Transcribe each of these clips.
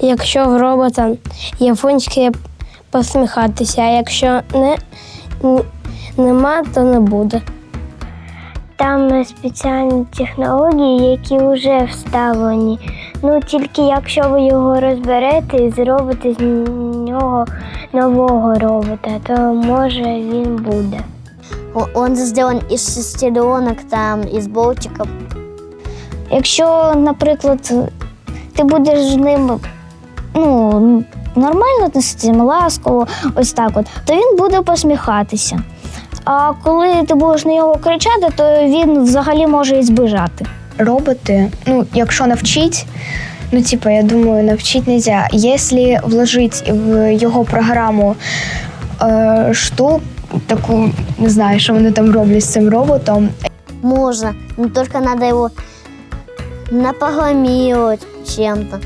якщо в робота є функція посміхатися, а якщо не, нема, то не буде. Там спеціальні технології, які вже вставлені. Ну тільки якщо ви його розберете і зробите з нього нового робота, то може він буде. Он сделан из шестеренок, там, из болтиков. Якщо, наприклад, ти будеш з ним ну, нормально відноситися, ласково, ось так от, то він буде посміхатися. А коли ти будеш на нього кричати, то він взагалі може і збежати. роботы, ну, якщо навчить, ну, типа, я думаю, навчить нельзя. Если вложить в його програму е, штук, таку, не знаю, що вони там роблять з цим роботом, Можно, но только надо его напогромировать чем-то.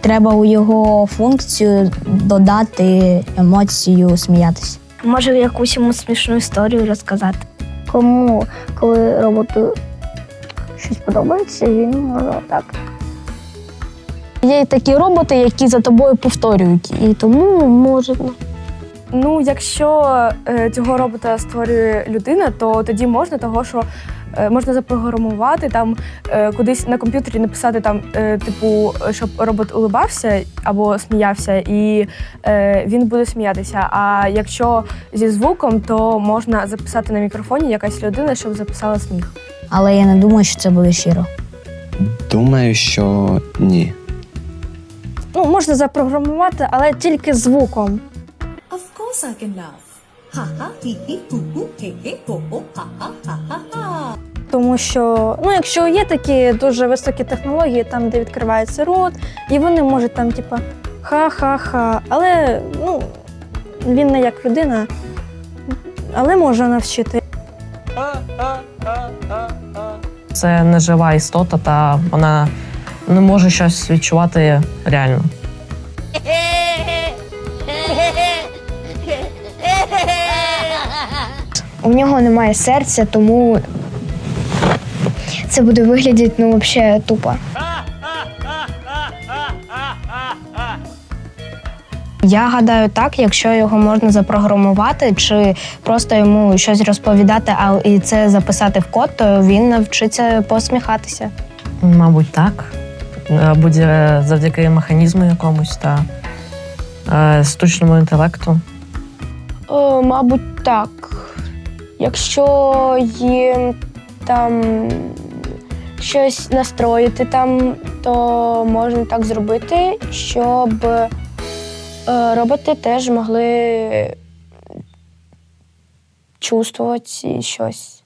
Треба у його функцію додати емоцію сміятися. Може, якусь йому смішну історію розказати. Кому, коли роботу щось подобається, він може так. Є такі роботи, які за тобою повторюють, і тому можна. Ну, якщо е, цього робота створює людина, то тоді можна того, що можна запрограмувати там е, кудись на комп'ютері написати там, е, типу, щоб робот улибався або сміявся, і е, він буде сміятися. А якщо зі звуком, то можна записати на мікрофоні якась людина, щоб записала сміх. Але я не думаю, що це буде щиро. Думаю, що ні. Ну, можна запрограмувати, але тільки звуком. Of course I can laugh. Ha ha ha. Тому що, ну, якщо є такі дуже високі технології, там, де відкривається рот, і вони можуть там, типа, ха-ха-ха. Але ну, він не як людина, але може навчити. Це не жива істота, та вона не може щось відчувати реально. У нього немає серця, тому це буде виглядати ну, взагалі тупо. Я гадаю, так, якщо його можна запрограмувати, чи просто йому щось розповідати, а і це записати в код, то він навчиться посміхатися. Мабуть, так. Е, Буде завдяки механізму якомусь та е, штучному інтелекту. О, мабуть, так. Якщо їм там щось настроїти там, то можна так зробити, щоб е, роботи теж могли чувствувати щось.